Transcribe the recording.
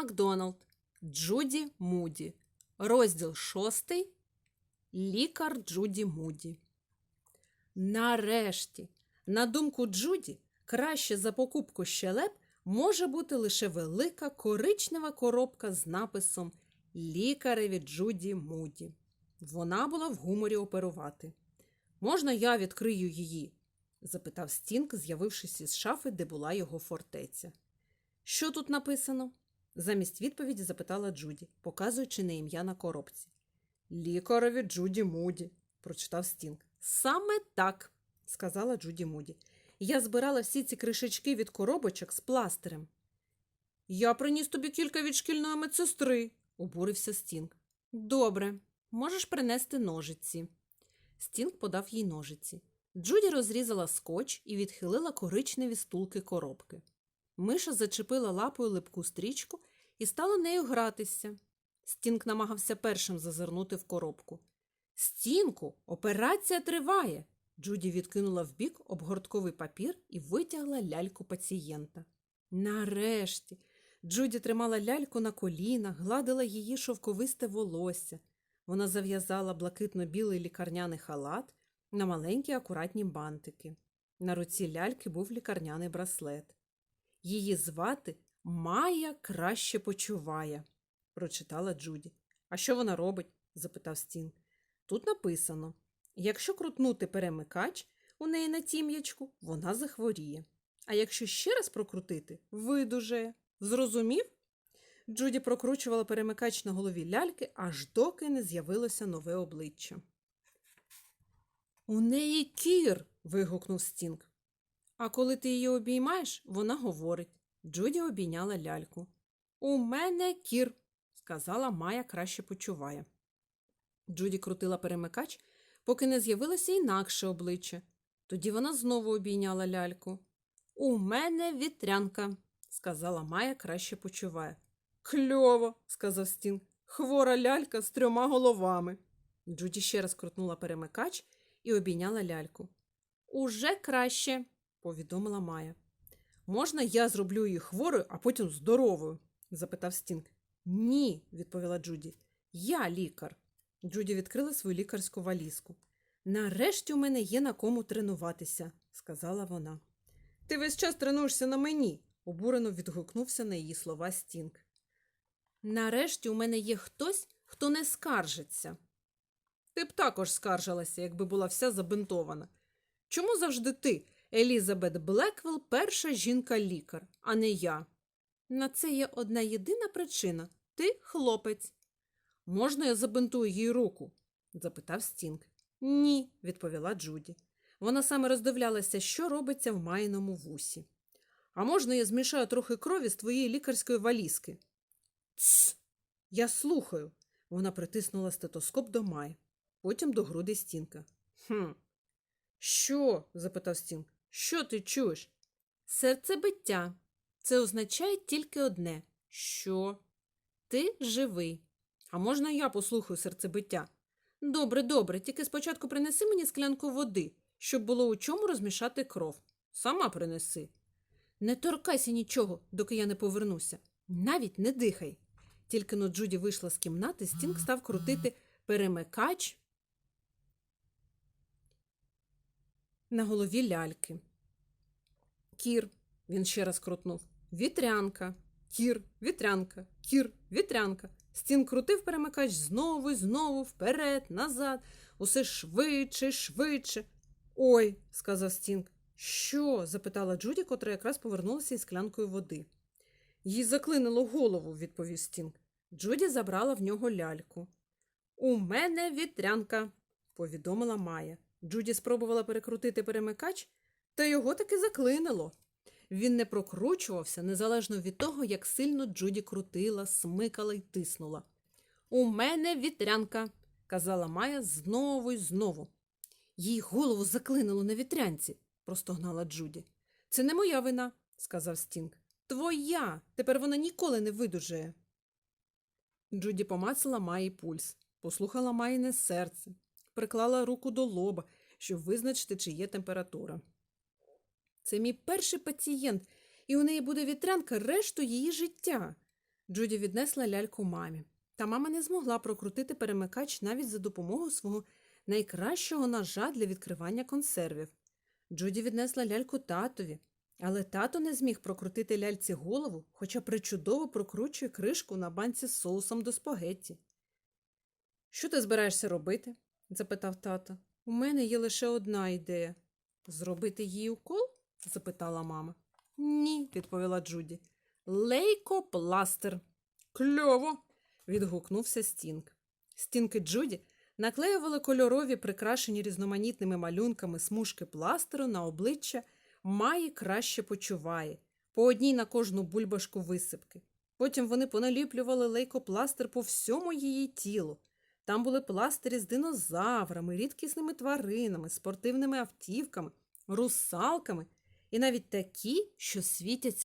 Макдоналд, Джуді Муді. Розділ шостий. Лікар Джуді Муді. Нарешті, на думку Джуді, краще за покупку щелеп може бути лише велика коричнева коробка з написом Лікареві Джуді Муді. Вона була в гуморі оперувати. Можна я відкрию її? запитав Стінг, з'явившись із шафи, де була його фортеця. Що тут написано? Замість відповіді запитала Джуді, показуючи на ім'я на коробці. Лікареві Джуді Муді, прочитав Стінг. Саме так, сказала Джуді Муді. Я збирала всі ці кришечки від коробочок з пластирем. Я приніс тобі кілька від шкільної медсестри, обурився Стінг. Добре, можеш принести ножиці. Стінг подав їй ножиці. Джуді розрізала скотч і відхилила коричневі стулки коробки. Миша зачепила лапою липку стрічку і стала нею гратися. Стінг намагався першим зазирнути в коробку. Стінку, операція триває. Джуді відкинула вбік обгортковий папір і витягла ляльку пацієнта. Нарешті. Джуді тримала ляльку на колінах, гладила її шовковисте волосся. Вона зав'язала блакитно-білий лікарняний халат на маленькі акуратні бантики. На руці ляльки був лікарняний браслет. Її звати Майя краще почуває, прочитала Джуді. А що вона робить? запитав Стінг. Тут написано якщо крутнути перемикач у неї на тім'ячку, вона захворіє. А якщо ще раз прокрутити, видужає. Зрозумів? Джуді прокручувала перемикач на голові ляльки, аж доки не з'явилося нове обличчя. У неї кір. вигукнув Стінг. А коли ти її обіймаєш, вона говорить. Джуді обійняла ляльку. У мене кір, сказала Майя краще почуває. Джуді крутила перемикач, поки не з'явилося інакше обличчя. Тоді вона знову обійняла ляльку. У мене вітрянка, сказала Майя краще почуває. Кльово, сказав Стінг. Хвора лялька з трьома головами. Джуді ще раз крутнула перемикач і обійняла ляльку. Уже краще, повідомила Майя. Можна я зроблю її хворою, а потім здоровою? запитав Стінг. Ні, відповіла Джуді. Я лікар. Джуді відкрила свою лікарську валізку. Нарешті у мене є на кому тренуватися, сказала вона. Ти весь час тренуєшся на мені, обурено відгукнувся на її слова Стінг. Нарешті у мене є хтось, хто не скаржиться. Ти б також скаржилася, якби була вся забинтована. Чому завжди ти, Елізабет Блеквелл, перша жінка-лікар, а не я? На це є одна єдина причина ти хлопець. Можна я забинтую їй руку? запитав Стінг. Ні, відповіла Джуді. Вона саме роздивлялася, що робиться в майному вусі. А можна я змішаю трохи крові з твоєї лікарської валізки? Тсс, я слухаю. Вона притиснула стетоскоп до Май, потім до груди Стінка. Хм. Що? запитав Стінг. Що ти чуєш? Серцебиття. Це означає тільки одне що ти живий. А можна я послухаю серцебиття? Добре, добре, тільки спочатку принеси мені склянку води, щоб було у чому розмішати кров. Сама принеси. Не торкайся нічого, доки я не повернуся. Навіть не дихай. Тільки но Джуді вийшла з кімнати, Стінг став крутити перемикач на голові ляльки. Кір, він ще раз крутнув. Вітрянка, кір, вітрянка, кір, вітрянка. Стін крутив перемикач знову і знову, вперед, назад, усе швидше, швидше. Ой, сказав Стінг. Що? запитала Джуді, котра якраз повернулася із склянкою води. Їй заклинило голову, відповів Стінг. Джуді забрала в нього ляльку. У мене вітрянка, повідомила Майя. Джуді спробувала перекрутити перемикач, та його таки заклинило. Він не прокручувався незалежно від того, як сильно Джуді крутила, смикала й тиснула. У мене вітрянка, казала Майя знову й знову. Їй голову заклинило на вітрянці, простогнала Джуді. Це не моя вина, сказав Стінг. Твоя. Тепер вона ніколи не видужає. Джуді помацала Майї пульс, послухала Майне серце, приклала руку до лоба, щоб визначити, чи є температура. Це мій перший пацієнт, і у неї буде вітрянка решту її життя. Джуді віднесла ляльку мамі. Та мама не змогла прокрутити перемикач навіть за допомогою свого найкращого ножа для відкривання консервів. Джуді віднесла ляльку татові, але тато не зміг прокрутити ляльці голову, хоча причудово прокручує кришку на банці з соусом до спагетті. Що ти збираєшся робити? Запитав тато. У мене є лише одна ідея. Зробити їй укол? запитала мама. Ні, відповіла Джуді. Лейкопластир. Кльово. відгукнувся Стінг. Стінки Джуді наклеювали кольорові, прикрашені різноманітними малюнками смужки пластеру на обличчя Маї краще почуває, по одній на кожну бульбашку висипки. Потім вони поналіплювали лейкопластир по всьому її тілу. Там були пластирі з динозаврами, рідкісними тваринами, спортивними автівками, русалками і навіть такі, що світяться